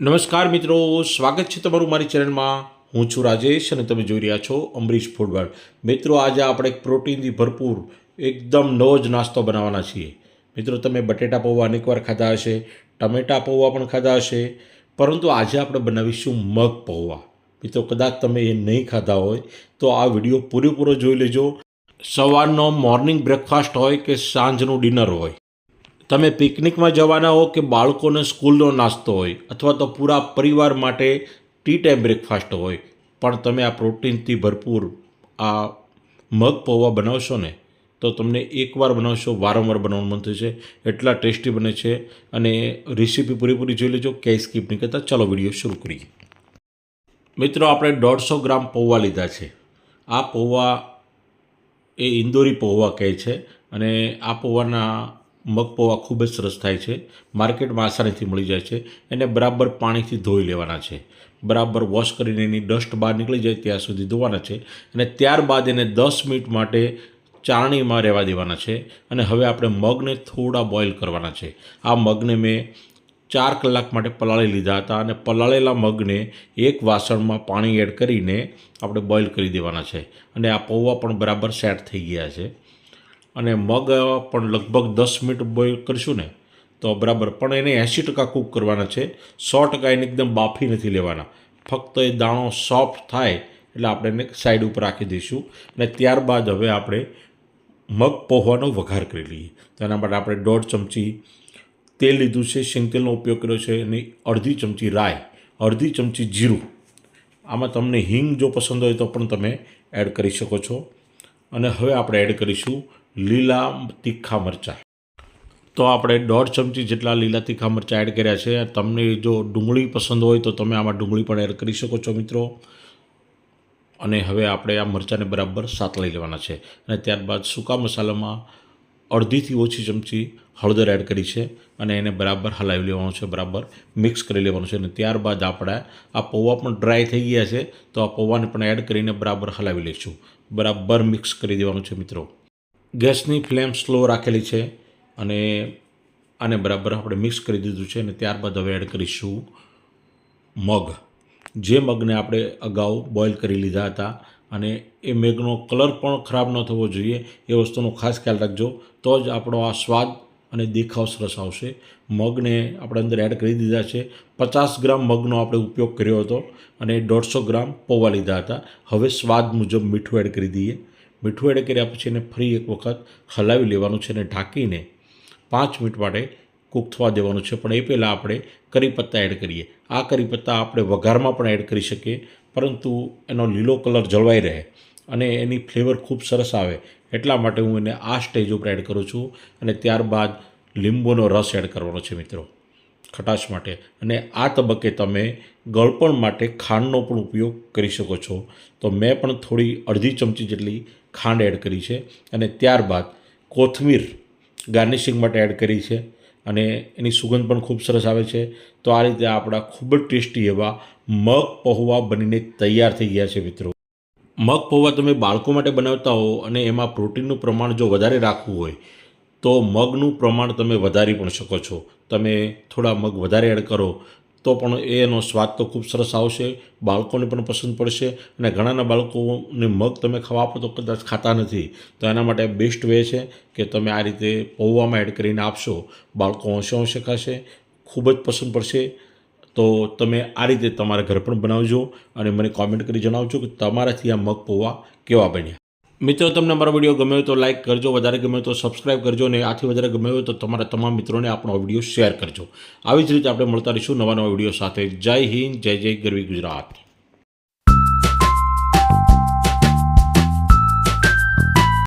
નમસ્કાર મિત્રો, સ્વાગત છે તમારું મારી ચેનલમાં. હું છું રાજેશ અને તમે જોઈ રહ્યા છો અમરીશ ફૂડવર્ડ મિત્રો, આજે આપણે પ્રોટીનથી ભરપૂર, એકદમ નવો જ નાસ્તો બનાવવાના છીએ. મિત્રો, તમે બટેટા પૌવા અનેકવાર ખાધા હશે, ટમેટા પૌવા પણ ખાધા હશે, પરંતુ આજે આપણે બનાવીશું મગ પૌવા. મિત્રો, કદાચ તમે એ નહીં ખાધા હોય, તો આ વીડિયો પૂરેપૂરો જોઈ લેજો. સવારનો મોર્નિંગ બ્રેકફાસ્ટ હોય કે સાંજનું ડિનર હોય તમે પિકનિકમાં જવાના હો કે બાળકોને સ્કૂલનો નાસ્તો હોય અથવા તો પૂરા પરિવાર માટે ટી ટાઈમ બ્રેકફાસ્ટ હોય, પણ તમે આ પ્રોટીનથી ભરપૂર આ મગ પૌવા બનાવશો ને, તો તમને એકવાર બનાવશો, વારંવાર બનાવવાનું મન થશે. એટલા ટેસ્ટી બને છે અને રેસીપી પૂરેપૂરી જોઈ લેજો, ક્યાંય સ્કીપ નહીં કરતા. ચાલો વીડિયો શરૂ કરીએ. મિત્રો, આપણે દોઢસો ગ્રામ પૌવા લીધા છે. આ પૌવા એ ઇન્દોરી પૌવા કહે છે અને આ પૌવાના મગ પૌવા ખૂબ જ સરસ થાય છે. માર્કેટમાં આસાનીથી મળી જાય છે એને બરાબર પાણીથી ધોઈ લેવાના છે. બરાબર વોશ કરીને એની ડસ્ટ બહાર નીકળી જાય ત્યાં સુધી ધોવાના છે અને ત્યારબાદ એને દસ મિનિટ માટે ચારણીમાં રહેવા દેવાના છે અને હવે આપણે મગને થોડા બોઇલ કરવાના છે. આ મગને મેં ચાર કલાક માટે પલાળી લીધા હતા અને પલાળેલા મગને એક વાસણમાં પાણી એડ કરીને આપણે બોઇલ કરી દેવાના છે. અને આ પૌવા પણ બરાબર સેટ થઈ ગયા છે. અને મગ પણ લગભગ દસ મિનિટ બોઇલ કરીશું ને, તો બરાબર. પણ એને એંસી ટકા કૂક કરવાના છે. સો ટકા એને એકદમ બાફી નથી લેવાના. ફક્ત એ દાણો સોફ્ટ થાય એટલે આપણે એને સાઈડ ઉપર રાખી દઈશું. અને ત્યારબાદ હવે આપણે મગ પહોવાનો વઘાર કરી લઈએ. તેના માટે આપણે દોઢ ચમચી તેલ લીધું છે. શેંગતેલનો ઉપયોગ કર્યો છે અને અડધી ચમચી રાઈ, અડધી ચમચી જીરું. આમાં તમને હિંગ જો પસંદ હોય તો પણ તમે એડ કરી શકો છો. અને હવે આપણે એડ કરીશું લીલા તીખા મરચાં. તો આપણે દોઢ ચમચી જેટલા લીલા તીખા મરચાં એડ કર્યા છે. તમને જો ડુંગળી પસંદ હોય તો તમે આમાં ડુંગળી પણ એડ કરી શકો છો મિત્રો. અને હવે આપણે આ મરચાંને બરાબર સાતળી લેવાના છે. અને ત્યારબાદ સૂકા મસાલામાં અડધીથી ઓછી ચમચી હળદર એડ કરી છે અને એને બરાબર હલાવી લેવાનું છે, બરાબર મિક્સ કરી લેવાનું છે. અને ત્યારબાદ આપણે આ પૌવા પણ ડ્રાય થઈ ગયા છે, તો આ પૌવાને પણ એડ કરીને બરાબર હલાવી લઈશું. બરાબર મિક્સ કરી દેવાનું છે મિત્રો. ગેસની ફ્લેમ સ્લો રાખેલી છે અને આને બરાબર આપણે મિક્સ કરી દીધું છે અને ત્યારબાદ હવે એડ કરીશું મગ. જે મગને આપણે અગાઉ બોઇલ કરી લીધા હતા અને એ મેઘનો કલર પણ ખરાબ ન થવો જોઈએ એ વસ્તુનો ખાસ ખ્યાલ રાખજો. તો જ આપણો આ સ્વાદ અને દેખાવ સરસ આવશે. મગને આપણે અંદર એડ કરી દીધા છે. પચાસ ગ્રામ મગનો આપણે ઉપયોગ કર્યો હતો અને દોઢસો ગ્રામ પૌવા લીધા હતા. હવે સ્વાદ મુજબ મીઠું એડ કરી દઈએ. મીઠું એડ કર્યા પછી એને ફરી એક વખત હલાવી લેવાનું છે અને ઢાંકીને પાંચ મિનિટ માટે કૂક થવા દેવાનું છે. પણ એ પહેલાં આપણે કરી પત્તા એડ કરીએ. આ કરી પત્તા આપણે વઘારમાં પણ એડ કરી શકીએ, પરંતુ એનો લીલો કલર જળવાઈ રહે અને એની ફ્લેવર ખૂબ સરસ આવે. એટલા માટે હું એને આ સ્ટેજ ઉપર એડ કરું છું અને ત્યારબાદ લીંબુનો રસ એડ કરવાનો છે મિત્રો. ખટાશ માટે. અને આ તબક્કે તમે ગળપણ માટે ખાંડનો પણ ઉપયોગ કરી શકો છો. તો મેં પણ થોડી અડધી ચમચી જેટલી ખાંડ એડ કરી છે. અને ત્યારબાદ કોથમીર ગાર્નિશિંગ માટે એડ કરી છે. અને એની સુગંધ પણ ખૂબ સરસ આવે છે. તો આ રીતે આપણા ખૂબ જ ટેસ્ટી એવા મગ પહોવા બનીને તૈયાર થઈ ગયા છે મિત્રો. મગ પૌવા તમે બાળકો માટે બનાવતા હો અને એમાં પ્રોટીનનું પ્રમાણ જો વધારે રાખવું હોય તો મગનું પ્રમાણ તમે વધારી પણ શકો છો. તમે થોડા મગ વધારે એડ કરો, તો પણ એનો સ્વાદ તો ખૂબ સરસ આવશે, બાળકોને પણ પસંદ પડશે અને ઘણાના બાળકોને મગ તમે ખાવા આપો તો કદાચ ખાતા નથી. તો એના માટે બેસ્ટ વે છે કે તમે આ રીતે પૌવામાં એડ કરીને આપશો. બાળકો હોંશે હોંશે ખાશે, ખૂબ જ પસંદ પડશે. તો તમે આ રીતે તમારા ઘર પણ બનાવજો અને મને કોમેન્ટ કરી જણાવજો કે તમારાથી આ મગ પૌવા કેવા બન્યા. મિત્રો, તમને અમારો વીડિયો ગમ્યો તો લાઇક કરજો, વધારે ગમ્યો તો સબસ્ક્રાઇબ કરજો અને આથી વધારે ગમ્યો તો તમારા તમામ મિત્રોને આપણો વીડિયો શેર કરજો. આવી જ રીતે આપણે મળતા રહીશું નવા નવા વીડિયો સાથે. જય હિન્દ, જય જય ગરવી ગુજરાત.